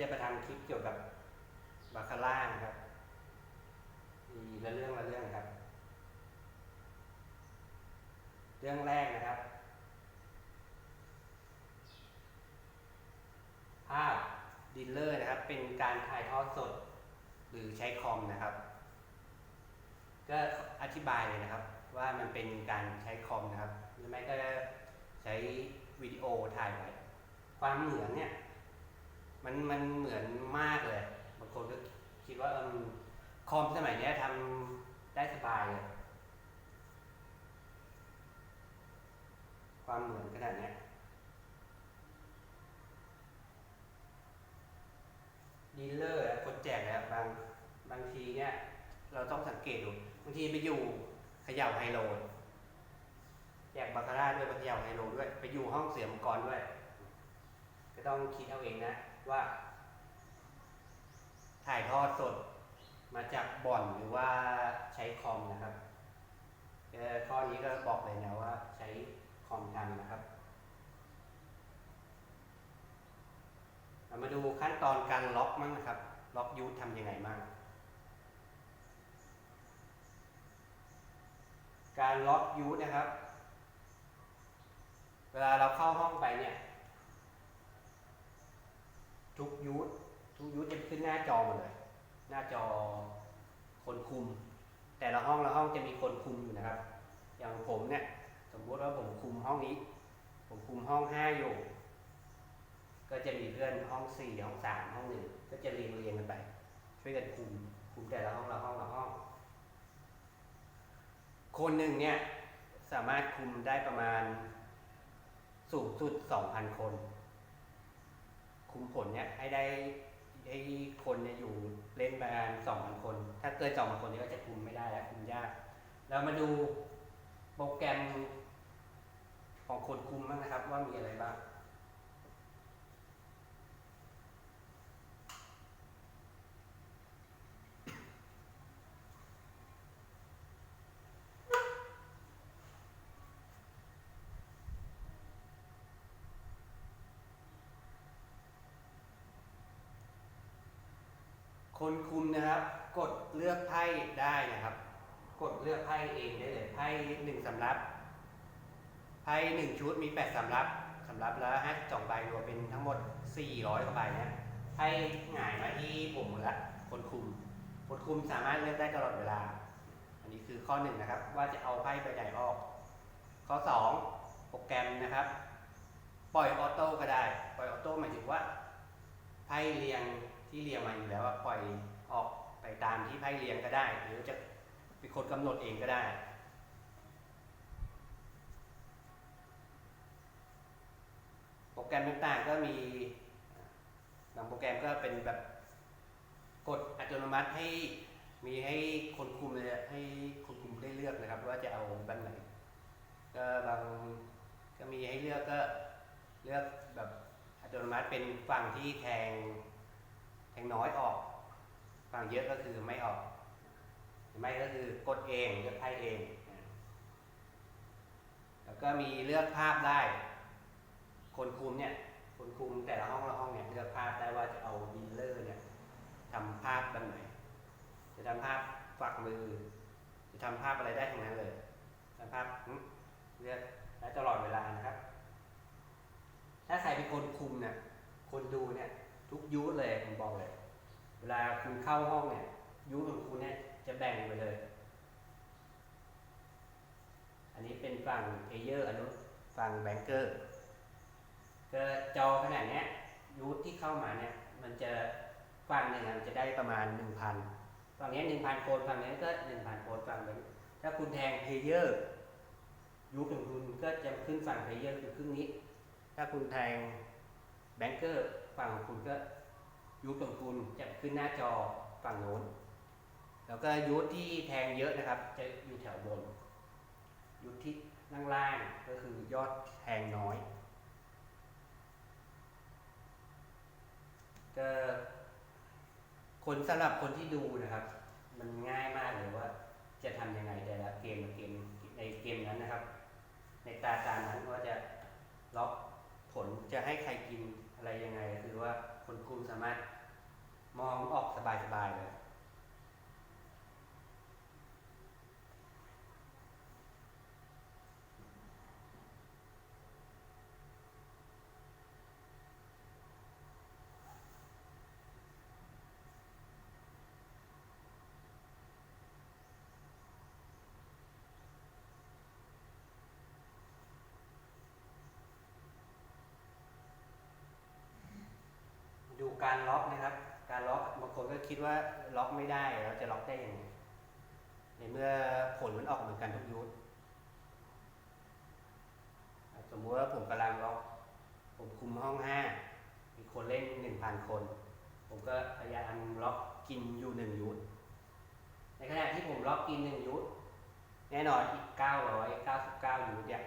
จะไปทำคลิปเกี่ยวกับบาคาร่านะครับมีละเรื่องละเรื่องครับ เรื่องแรกนะครับ ภาพดีลเลอร์นะครับ เป็นการถ่ายทอดสด หรือใช้คอมนะครับ ก็อธิบายเลยนะครับ ว่ามันเป็นการใช้คอมนะครับ หรือไม่ก็ใช้วิดีโอถ่ายไว้ ความเหมือนเนี่ย มันมันเหมือนมากเลย บางคนก็คิดว่าคอมสมัยนี้ทำได้สบายเลย ความเหมือนขนาดนี้ดีลเลอร์คนแจกนี่ยบางบางทีเนี่ย เราต้องสังเกตดูบางทีไปอยู่ขย่าไฮโลแจกบาคาร่าด้วยไปขย่าไฮโลด้วย ไปอยู่ห้องเสียงมังกรด้วย ก็ต้องคิดเอาเองนะ ว่า ถ่ายทอดสดมาจากบ่อนหรือว่าใช้คอมนะครับข้อนี้ก็บอกเลยนะว่าใช้คอมทำนะครับ เรามาดูขั้นตอนการล็อกมั่งนะครับ ล็อกยูททำยังไงมั่งการล็อกยูทนะครับ เวลาเราเข้าห้องไปเนี่ย ทุกยูททุกยูทจะขึ้นหน้าจอหมดเลย หน้าจอคนคุม แต่ละห้องละห้องจะมีคนคุมอยู่นะครับ อย่างผมเนี่ยสมมติว่าผมคุมห้องนี้ ผมคุมห้องห้าอยู่ ก็จะมีเพื่อนห้องสี่ห้องสามห้องหนึ่งก็จะเรียงเรียงกันไป ช่วยกันคุมคุมแต่ละห้องละห้องละห้อง คนหนึ่งเนี่ยสามารถคุมได้ประมาณสูงสุดสองพันคน คุมผลเนี่ยให้ได้ให้คนเนี่ยอยู่เล่นประมาณสองพันคน ถ้าเกินสองพันคนนี้ก็จะคุมไม่ได้แล้วคุมยาก เรามาดูโปรแกรมของคนคุมบ้างนะครับว่ามีอะไรบ้าง คนคุมนะครับ กดเลือกไพ่ได้นะครับ กดเลือกไพ่เองได้เลยไพ่หนึ่งสำรับไพ่หนึ่งชุดมีแปดสำรับสำรับแล้วให้สองใบรวมเป็นทั้งหมดสี่ร้อยกว่าใบนะไพ่หงายมาที่ผมหมดละคนคุมคนคุมสามารถเลือกได้ตลอดเวลา อันนี้คือข้อหนึ่งนะครับ ว่าจะเอาไพ่ใบใดออก ข้อสองโปรแกรมนะครับ ปล่อยออโต้ก็ได้ ปล่อยออโต้หมายถึงว่าไพ่เรียง ที่เรียงมาอยู่แล้วว่าปล่อยออกไปตามที่ไพ่เรียงก็ได้ หรือจะเป็นคนกำหนดเองก็ได้โปรแกรมต่างๆก็มีบางโปรแกรมก็เป็นแบบกดอัตโนมัติให้มีให้คนคุมเลยให้คนคุมได้เลือกนะครับ ว่าจะเอาแบบไหนก็บางก็มีให้เลือกก็เลือกแบบอัตโนมัติเป็นฝั่งที่แทง แทงน้อยออกฝั่งเยอะก็คือไม่ออกไม่ก็คือกดเองเลือกไพ่เอง แล้วก็มีเลือกภาพได้ คนคุมเนี่ยคนคุมแต่ละห้องละห้องเนี่ยเลือกภาพได้ว่าจะเอาดีลเลอร์เนี่ยทำภาพแบบไหน จะทำภาพฝักมือ จะทำภาพอะไรได้ทั้งนั้นเลยทำภาพเลือกได้ตลอดเวลานะครับ ถ้าใครเป็นคนคุมเนี่ยคนดูเนี่ย ทุกยูทเลยผมบอกเลย เวลาคุณเข้าห้องเนี่ยยูทของคุณเนี่ยจะแบ่งไปเลย อันนี้เป็นฝั่งเพเยอร์อันนู้นฝั่งแบงเกอร์ก็จอขนาดเนี้ยยูทที่เข้ามาเนี่ยมันจะฝั่งหนึ่งมันจะได้ประมาณหนึ่งพันฝั่งนี้หนึ่งพันคนฝั่งนี้ก็หนึ่งพันคนฝั่งนี้ถ้าคุณแทงเพเยอร์ยูทของคุณก็จะขึ้นฝั่งเพเยอร์คือครึ่งนี้ ถ้าคุณแทงแบงเกอร์ ฝั่งของคุณก็ยูทของคุณจะขึ้นหน้าจอฝั่งโน้น แล้วก็ยูทที่แทงเยอะนะครับ จะอยู่แถวบนยูทที่ล่างๆก็คือยอดแทงน้อยก็คนสำหรับคนที่ดูนะครับ มันง่ายมากเลยว่า จะทำยังไงแต่ละเกมเกมในเกมนั้นนะครับ ในตาตานั้นว่าจะล็อกผลจะให้ใครกิน อะไรยังไงคือว่าคนคุมสามารถมองออกสบายๆเลย ดู การล็อกนะครับ การล็อกบางคนก็คิดว่าล็อกไม่ได้เราจะล็อกได้ยังไงในเมื่อผลมันออกเหมือนกันทุกยุทธสมมติว่าผมกำลังล็อกผมคุมห้องห้ามีคนเล่นหนึ่งพันคน ผมก็พยายามล็อกกินอยู่หนึ่งยุทธในขณะที่ผมล็อกกินหนึ่งยุทธแน่นอนอีกเก้าร้อยเก้าสิบเก้ายุทธเนี่ย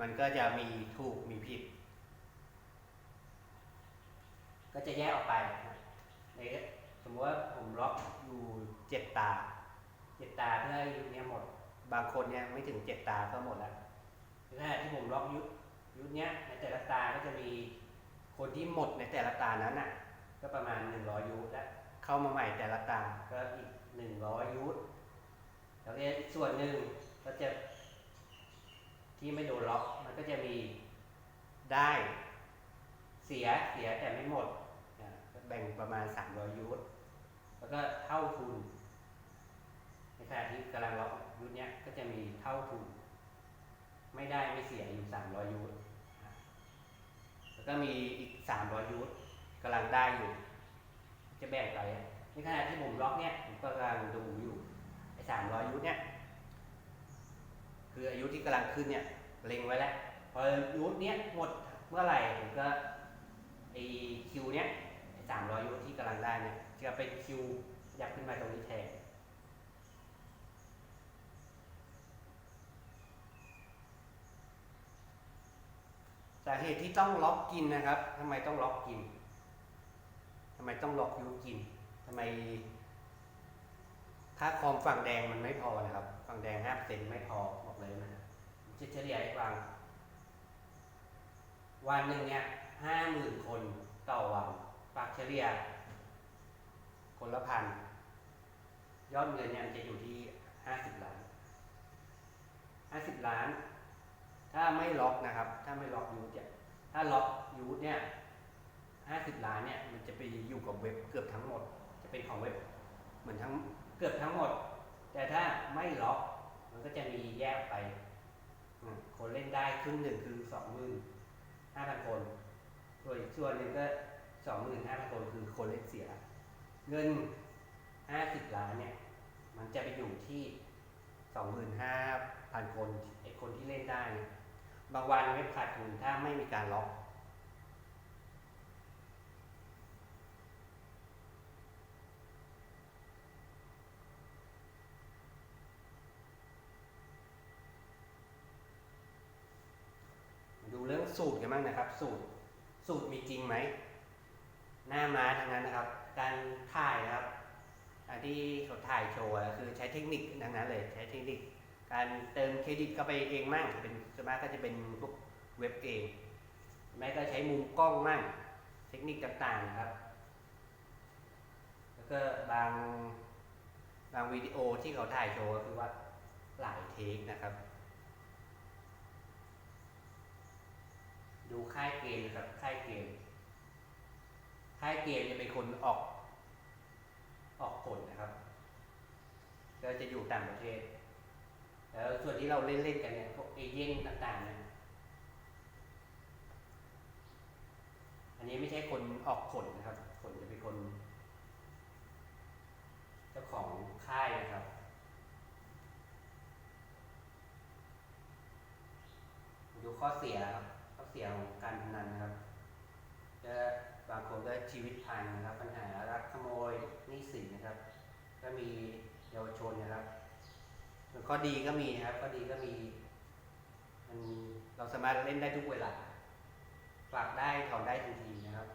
มันก็จะมีถูกมีผิด ก็จะแยกออกไปนะในสมมติว่าผมล็อกอยู่เจ็ดตาเจ็ดตาเพื่อให้ยุทธเนี้ยหมด บางคนเนี่ยไม่ถึงเจ็ดตาก็หมดแล้วในขณะที่ผมล็อกยุทธยุทธเนี้ยในแต่ละตาก็จะมีคนที่หมดในแต่ละตานั้นน่ะ ก็ประมาณหนึ่งร้อยยุทธและเข้ามาใหม่แต่ละตาก็อีกหนึ่งร้อยยุทธแล้วก็อีกส่วนหนึ่งก็จะที่ไม่โดนล็อกมันก็จะมีได้เสียเสียแต่ไม่หมด แบ่งประมาณ 300 ยูทแล้วก็เท่าทุน ในขณะที่กำลังล็อกยูทเนี้ยก็จะมีเท่าทุน ไม่ได้ไม่เสียอยู่ 300 ยูทอ่าแล้วก็มีอีก 300 ยูทกำลังได้อยู่ จะแบ่งไปในขณะที่ผมล็อกเนี้ยผมก็กำลังดูอยู่ไอ้300 ยูทเนี้ยคืออายุที่กำลังขึ้นเนี่ยเล็งไว้แล้วพอยูทเนี้ยหมดเมื่อไหร่ผมก็ไอคิวเนี้ย สามร้อยยูทที่กำลังได้เนี่ยจะเป็นคิวยับขึ้นมาตรงนี้แทนสาเหตุที่ต้องล็อกกินนะครับทำไมต้องล็อกกินทำไมต้องล็อกยูกินทำไมค่าคอมฝั่งแดงมันไม่พอนะครับ ฝั่งแดงห้าเซนไม่พอบอกเลยนะจะเฉลี่ยให้ฟัง วันหนึ่งเนี่ยห้าหมื่นคนต่อวัน ฝากเฉลี่ยคนละพันยอดเงินเนี่ยมันจะอยู่ที่ห้าสิบล้านห้าสิบล้าน ถ้าไม่ล็อกนะครับ ถ้าไม่ล็อกยูทเนี่ยถ้าล็อกยูทเนี่ยห้าสิบล้านเนี่ยมันจะไปอยู่กับเว็บเกือบทั้งหมด จะเป็นของเว็บเหมือนทั้งเกือบทั้งหมด แต่ถ้าไม่ล็อกมันก็จะมีแยกไป คนเล่นได้ครึ่งหนึ่งคือสองหมื่นห้าพันคนส่วนอีกส่วนหนึ่งก็ สองหมื่นห้าพันคนคือคนเล่นเสีย เงินห้าสิบล้านเนี่ย มันจะไปอยู่ที่สองหมื่นห้าพันคนไอคนที่เล่นได้เนี่ยบางวันเว็บขาดทุนถ้าไม่มีการล็อก ดูเรื่องสูตรกันบ้างนะครับ สูตรสูตรมีจริงไหม หน้าม้าทั้งนั้นนะครับ การถ่ายนะครับอันที่เขาถ่ายโชว์คือใช้เทคนิคทั้งนั้นเลยใช้เทคนิค การเติมเครดิตเข้าไปเองมั่งเป็นส่วนมากก็จะเป็นพวกเว็บเองแม้ก็ใช้มุมกล้องมั่งเทคนิคต่างๆนะครับ แล้วก็บางบางวิดีโอที่เขาถ่ายโชว์ก็คือว่าหลายเทคนะครับ ดูค่ายเกมนะครับค่ายเกม ค่ายเกมจะเป็นคนออก ออกผลนะครับก็จะอยู่ต่างประเทศ แล้วส่วนที่เราเล่นเล่นๆกันเนี่ยพวกเอเย่นต่างๆเนี่ยอันนี้ไม่ใช่คนออกผลนะครับ ผลจะเป็นคน เจ้าของค่ายนะครับดูข้อเสียครับข้อเสียของการพนันนะครับก็บางคนก็ชีวิตพังนะครับปัญหารักขโมยนี้สินนะครับ ก็มีเยาวชนนะครับข้อดีก็มีครับข้อดีก็มีมันเราสามารถเล่นได้ทุกเวลาฝากได้ถอนได้ทันทีนะครับ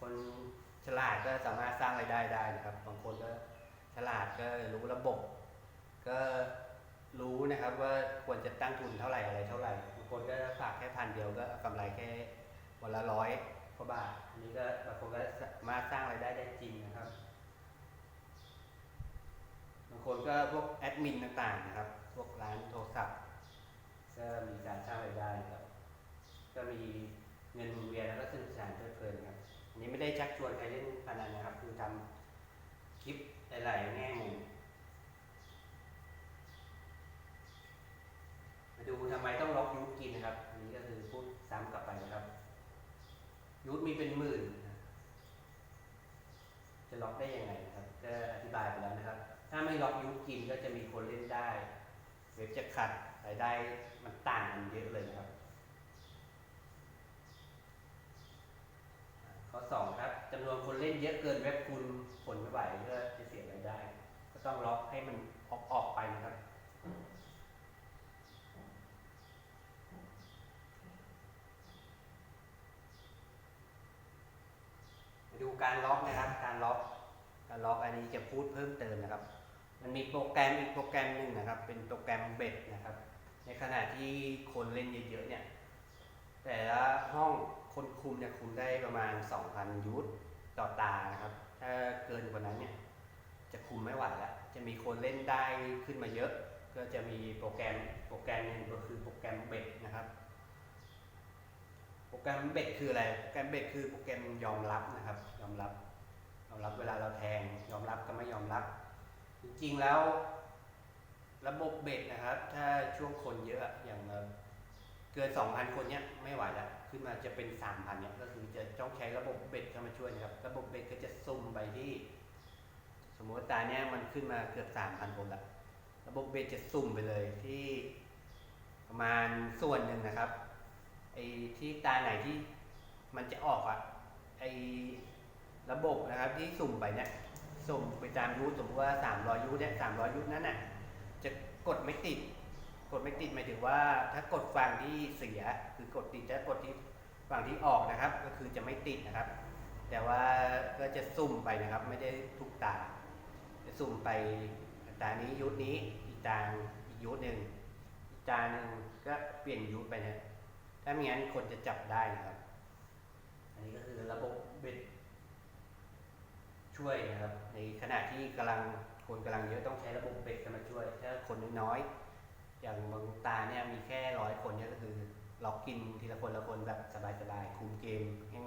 คนฉลาดก็สามารถสร้างรายได้ได้นะครับ บางคนก็ฉลาดก็รู้ระบบ ก็รู้นะครับว่าควรจะตั้งทุนเท่าไหร่อะไรเท่าไหร่บางคนก็ฝากแค่พันเดียวก็เอากำไรแค่วันละร้อย กว่าบาทอันนี้ก็บางคนก็มาสร้างรายได้ได้จริงนะครับบางคนก็พวกแอดมินต่างๆนะครับ พวกร้านโทรศัพท์ก็มีการสร้างรายได้ครับ ก็มีเงินหมุนเวียนแล้วก็สนุกสนานเพลิดเพลินครับอันนี้ไม่ได้ชักชวนใครเล่นพนันนะครับ คือทำคลิปหลายๆแง่มุมมาดูทำไมต้องล็อกยูทกินนะครับ อันนี้ก็คือพูดซ้ำกลับไปนะครับ ยูทมีเป็นหมื่นนะจะล็อกได้ยังไงนะครับ ก็อธิบายไปแล้วนะครับ ถ้าไม่ล็อกยูทกินก็จะมีคนเล่นได้ เว็บ จะขัดรายได้มันต่างกันเยอะเลยนะครับ ข้อสองครับจำนวนคนเล่นเยอะเกินเว็บคุณผลไม่ไหวก็จะเสียรายได้ ก็ต้องล็อกให้มันออกออกไปนะครับมาดูการล็อกนะครับ การล็อก การล็อกอันนี้จะพูดเพิ่มเติมนะครับ มันมีโปรแกรมอีกโปรแกรมหนึ่งนะครับ เป็นโปรแกรมเบ็ดนะครับ ในขณะที่คนเล่นเยอะๆเนี่ย แต่ละห้องคนคุมเนี่ยคุมได้ประมาณ 2,000 ยูทต่อตานะครับ ถ้าเกินกว่านั้นเนี่ยจะคุมไม่ไหวแล้ว จะมีคนเล่นได้ขึ้นมาเยอะ ก็จะมีโปรแกรมโปรแกรมหนึงก็คือโปรแกรมเบ็ดนะครับ โปรแกรมเบ็ดคืออะไร โปรแกรมเบ็ดคือโปรแกรมยอมรับนะครับ ยอมรับ ยอมรับเวลาเราแทง ยอมรับก็ไม่ยอมรับ จริงๆแล้วระบบเบ็ดนะครับ ถ้าช่วงคนเยอะอย่างเอ่อเกิน 2,000 คนเนี้ยไม่ไหวแล้วขึ้นมาจะเป็น 3,000เนี่ยก็คือจะต้องใช้ระบบเบ็ดเข้ามาช่วยนะครับ ระบบเบ็ดก็จะซุ่มไปที่ สมมติตาเนี้ยมันขึ้นมาเกือบ 3,000 คนละระบบเบ็ดจะซุ่มไปเลยที่ประมาณส่วนหนึ่งนะครับไอ้ที่ตาไหนที่มันจะออกอะไอ้ระบบนะครับที่สุ่มไปเนี่ย ส่งไปตามยูทสมมติว่า 300ยูทเนี่ย300ยูทนั้นน่ะจะกดไม่ติด กดไม่ติดหมายถึงว่าถ้ากดฝั่งที่เสียคือกดติดถ้ากดที่ฝั่งที่ออกนะครับ ก็คือจะไม่ติดนะครับ แต่ว่าก็จะซุ่มไปนะครับ ไม่ได้ทุกตาจะซุ่มไปตานี้ยูทนี้อีกตาอีกยูทหนึ่งอีกตาหนึ่งก็เปลี่ยนยูทไปนะถ้าไม่งั้นคนจะจับได้นะครับ อันนี้ก็คือระบบเบ็ด ช่วยนะครับ ในขณะที่กำลังคนกำลังเยอะต้องใช้ระบบเบ็ดเข้ามาช่วย ถ้าคนน้อยๆอย่างบางตาเนี่ยมีแค่ร้อยคนเนี่ยก็คือล็อกกินทีละคนละคนแบบสบายๆคุมเกม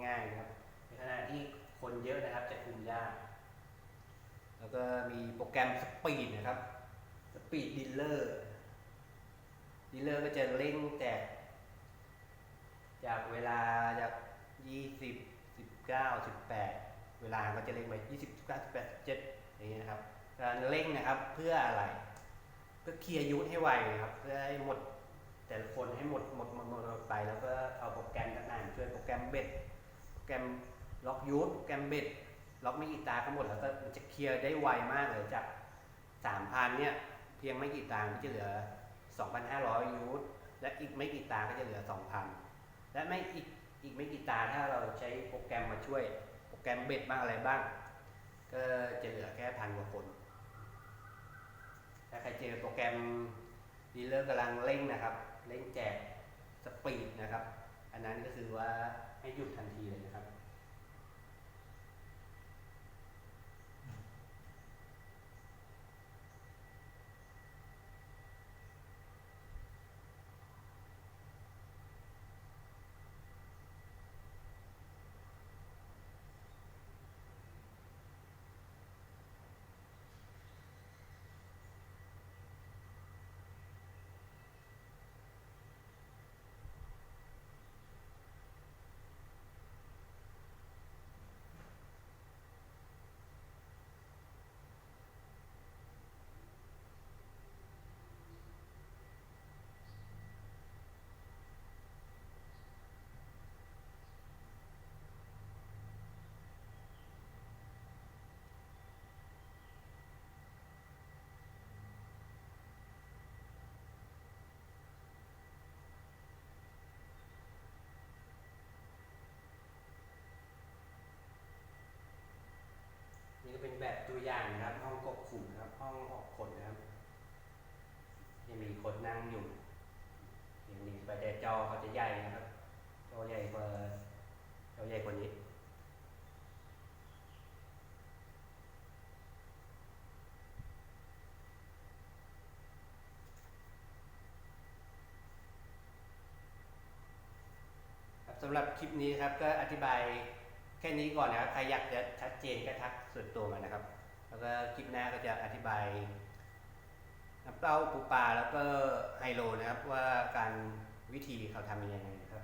ง่ายๆนะครับ ในขณะที่คนเยอะนะครับจะคุมยากแล้วก็มีโปรแกรมสปีดนะครับสปีดดิลเลอร์ดิลเลอร์ก็จะเร่งแจกจากเวลาจากยี่สิบสิบ เวลาก็จะเร่งไปยี่สิบเก้าสิบแปดสิบเจ็ดอย่างนี้นะครับการเร่งนะครับเพื่ออะไร เพื่อเคลียร์ยูทให้ไวนะครับเพื่อให้หมดแต่ละคนให้หมดหมดหมดหมดไป แล้วก็เอาโปรแกรมต่างๆช่วยโปรแกรมเบ็ดโปรแกรมล็อกยูทโปรแกรมเบ็ดล็อกไม่กี่ตาก็หมดแล้วก็มันจะเคลียร์ได้ไวมากเลยจากสามพันเนี่ยเพียงไม่กี่ตาก็จะเหลือสองพันห้าร้อยยูทและอีกไม่กี่ตาก็จะเหลือสองพันและไม่อีกอีกไม่กี่ตาถ้าเราใช้โปรแกรมมาช่วย แกรมเบ็ดบ้างอะไรบ้าง ก็จะเหลือแค่พันกว่าคน ถ้าใครเจอโปรแกรมดีลเลอร์กำลังเร่งนะครับ เร่งแจกสปีดนะครับ อันนั้นก็คือว่าให้หยุดทันทีเลยนะครับ นี่ก็เป็นแบบตัวอย่างนะครับ ห้องกบขุมนะครับ ห้องออกคนนะครับจะ มีคนนั่งอยู่ อย่างนี้ไปแต่จอเขาจะใหญ่นะครับจอใหญ่กว่าจอใหญ่กว่านี้ครับสำหรับคลิปนี้ครับก็อธิบายแค่นี้ก่อนนะครับ ใครอยากจะชัดเจนก็ทักส่วนตัวมานะครับ แล้วก็คลิปหน้าก็จะอธิบาย น้ำเต้าปูปลาแล้วก็ไฮโลนะครับว่าการวิธีเขาทำยังไงนะครับ